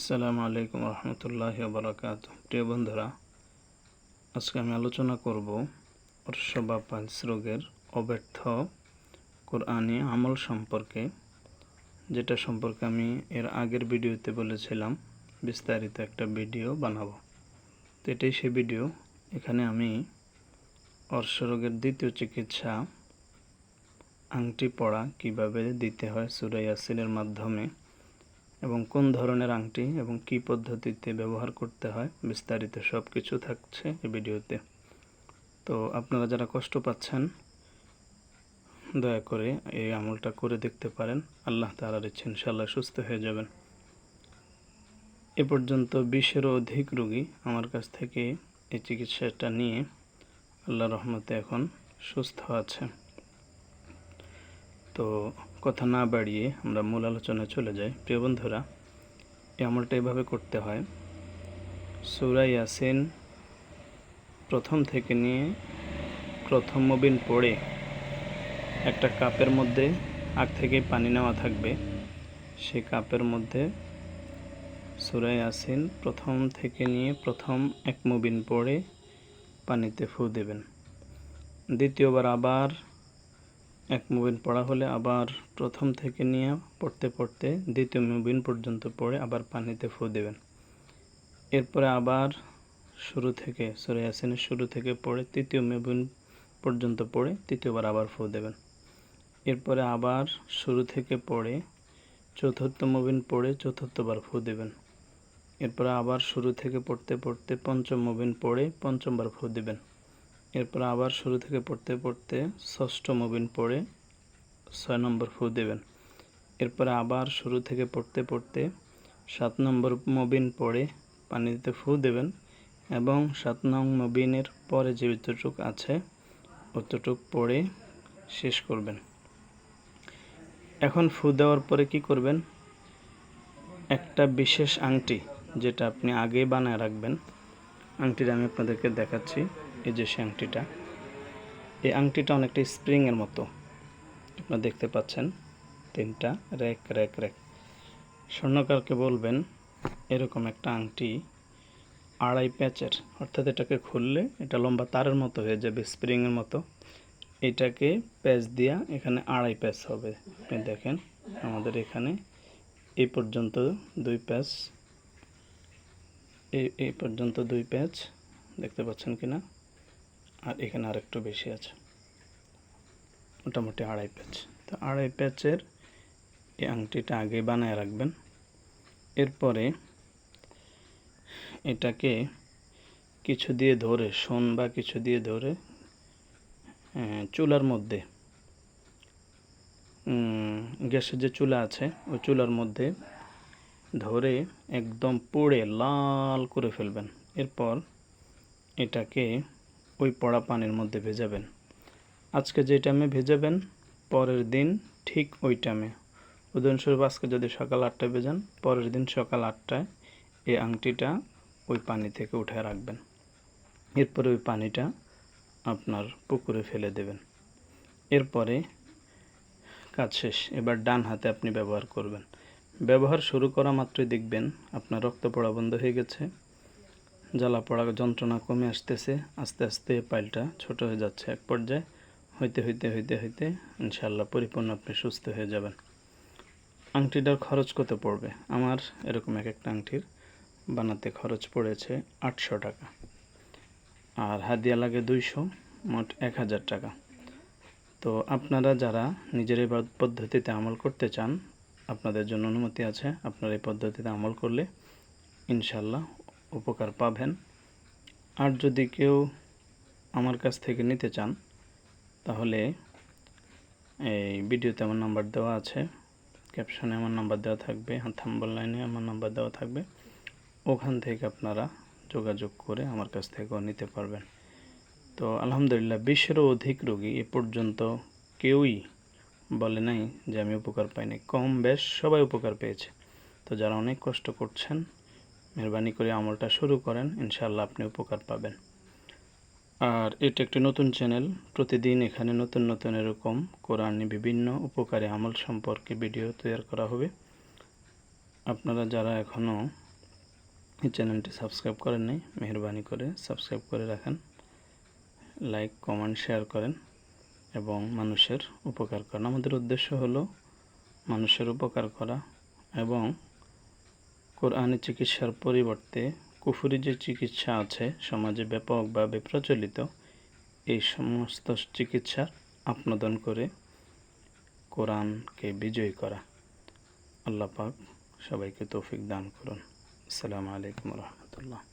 আসসালামু আলাইকুম রহমতুল্লাহ বারাকাত প্রিয় বন্ধুরা, আজকে আমি আলোচনা করব অর্শ বা রোগের অব্যর্থ কোরআনি আমল সম্পর্কে, যেটা সম্পর্কে আমি এর আগের ভিডিওতে বলেছিলাম, বিস্তারিত একটা ভিডিও বানাবো। তো এটাই সেই ভিডিও। এখানে আমি অর্শ রোগের দ্বিতীয় চিকিৎসা, আংটি পড়া কীভাবে দিতে হয় সুরাই ইয়াসিনের মাধ্যমে এবং কোন ধরনের আংটি এবং কি পদ্ধতিতে ব্যবহার করতে হয়, বিস্তারিত সব কিছু থাকছে এই ভিডিওতে। তো আপনারা যারা কষ্ট পাচ্ছেন, দয়া করে এই আমলটা করে দেখতে পারেন। আল্লাহ তালার ইচ্ছে ইনশাল্লাহ সুস্থ হয়ে যাবেন। এ পর্যন্ত বিশেরও অধিক রোগী আমার কাছ থেকে এই চিকিৎসাটা নিয়ে আল্লাহ রহমতে এখন সুস্থ আছে। তো কথা না বাড়িয়ে আমরা মূল আলোচনায় চলে যাই। প্রিয় বন্ধুরা, এই আমলটা এভাবে করতে হয়। সুরা ইয়াসিন প্রথম থেকে নিয়ে প্রথম মবিন পড়ে একটা কাপের মধ্যে আগ থেকে পানি নেওয়া থাকবে। সেই কাপের মধ্যে সুরা ইয়াসিন প্রথম থেকে নিয়ে প্রথম এক মুবিন পড়ে পানিতে ফু দেবেন। দ্বিতীয়বার আবার এক মুবিন পড়া হলে আবার প্রথম থেকে নিয়ে পড়তে পড়তে দ্বিতীয় মুবিন পর্যন্ত পড়ে আবার পানিতে ফু দেবেন। এরপরে আবার শুরু থেকে, সরে আসেনের শুরু থেকে পড়ে তৃতীয় মুবিন পর্যন্ত পড়ে তৃতীয়বার আবার ফু দেবেন। এরপরে আবার শুরু থেকে পড়ে চতুর্থ মুবিন পড়ে চতুর্থবার ফু দেবেন। এরপরে আবার শুরু থেকে পড়তে পড়তে পঞ্চম মুবিন পড়ে পঞ্চমবার ফু দেবেন। এরপর আবার শুরু থেকে পড়তে পড়তে ষষ্ঠ মবিন পড়ে ছয় নম্বর ফু দেবেন। এরপর আবার শুরু থেকে পড়তে পড়তে সাত নম্বর মবিন পড়ে পানিতে ফু দেবেন এবং সাত নং মবিনের পরে যে যতটুক আছে অতটুক পড়ে শেষ করবেন। এখন ফু দেওয়ার পরে কি করবেন? একটা বিশেষ আংটি যেটা আপনি আগেই বানায় রাখবেন। আংটিটা আমি আপনাদেরকে দেখাচ্ছি। এই যে সে আংটিটা, এই আংটিটা অনেকটা স্প্রিংয়ের মতো। আপনারা দেখতে পাচ্ছেন তিনটা, র্যাক র্যাক র্যাক। স্বর্ণকারকে বলবেন এরকম একটা আংটি আড়াই প্যাচের, অর্থাৎ এটাকে খুললে এটা লম্বা তারের মতো হয়ে যাবে স্প্রিংয়ের মতো। এটাকে প্যাচ দিয়া এখানে আড়াই প্যাচ হবে। আপনি দেখেন আমাদের এখানে এই পর্যন্ত দুই প্যাচ, এই এই পর্যন্ত দুই প্যাচ। দেখতে পাচ্ছেন কি না আর এখানে আর একটু বেশি আছে। মোটামুটি আড়াই প্যাচ। তো আড়াই প্যাচের এই আংটিটা আগে বানায় রাখবেন। এরপরে এটাকে কিছু দিয়ে ধরে, সোন বা কিছু দিয়ে ধরে চুলার মধ্যে গ্যাসের যে চুলা আছে, ওই চুলার মধ্যে ধরে একদম পুড়ে লাল করে ফেলবেন। এরপর এটাকে ওই পড়া পানির মধ্যে ভেজাবেন। আজকে যে টাইমে ভেজাবেন, পরের দিন ঠিক ওই টাইমে উদাহরণস্বরূপ আজকে যদি সকাল আটটায় ভেজান, পরের দিন সকাল আটটায় এই আংটিটা ওই পানি থেকে উঠে রাখবেন। এরপরে ওই পানিটা আপনার পুকুরে ফেলে দেবেন। এরপরে কাজ শেষ। এবার ডান হাতে আপনি ব্যবহার করবেন। ব্যবহার শুরু করা মাত্রই দেখবেন আপনার রক্ত পড়া বন্ধ হয়ে গেছে। জ্বালা পড়া যন্ত্রণা কমে আসতেছে, আস্তে আস্তে পাইলটা ছোট হয়ে যাচ্ছে এক পর্যায়ে। হইতে হইতে হইতে হইতে ইনশাল্লাহ পরিপূর্ণ আপনি সুস্থ হয়ে যাবেন। আংটিটার খরচ কত পড়বে? আমার এরকম এক একটা আংটির বানাতে খরচ পড়েছে আটশো টাকা। আর হাদিয়া লাগে দুইশো, মোট এক হাজার টাকা। তো আপনারা যারা নিজের এই পদ্ধতিতে আমল করতে চান, আপনাদের জন্য অনুমতি আছে। আপনারা এই পদ্ধতিতে আমল করলে ইনশাল্লাহ উপকার পাবেন। আর যদি কেউ আমার কাছ থেকে নিতে চান, তাহলে এই ভিডিওতে আমার নাম্বার দেওয়া আছে। ক্যাপশনে আমার নাম্বার দেওয়া থাকবে থাম্বল লাইনে আমার নাম্বার দেওয়া থাকবে। ওখান থেকে আপনারা যোগাযোগ করে আমার কাছ থেকেও নিতে পারবেন। তো আলহামদুলিল্লাহ বিশেরও অধিক রোগী এ পর্যন্ত কেউই বলে নাই যে আমি উপকার পাইনি। কম বেশ সবাই উপকার পেয়েছে। তো যারা অনেক কষ্ট করছেন মেহরবানি করে আমলটা শুরু করেন ইনশাল্লাহ আপনি উপকার পাবেন। আর এটা একটি নতুন চ্যানেল, প্রতিদিন এখানে নতুন নতুন এরকম কোরআনে বিভিন্ন উপকারী আমল সম্পর্কে ভিডিও তৈরি করা হবে। আপনারা যারা এখনও এই চ্যানেলটি সাবস্ক্রাইব করেন নাই, মেহরবানি করে সাবস্ক্রাইব করে রাখেন, লাইক, কমেন্ট, শেয়ার করেন এবং মানুষের উপকার করেন। আমাদের উদ্দেশ্য হলো মানুষের উপকার করা এবং কোরআনি চিকিৎসার পরিবর্তে কুফুরি যে চিকিৎসা আছে, সমাজে ব্যাপকভাবে প্রচলিত, এই সমস্ত চিকিৎসার আপনোদন করে কোরআনকে বিজয়ী করা। আল্লাহ পাক সবাইকে তৌফিক দান করুন। আসসালামু আলাইকুম রহমতুল্লাহ।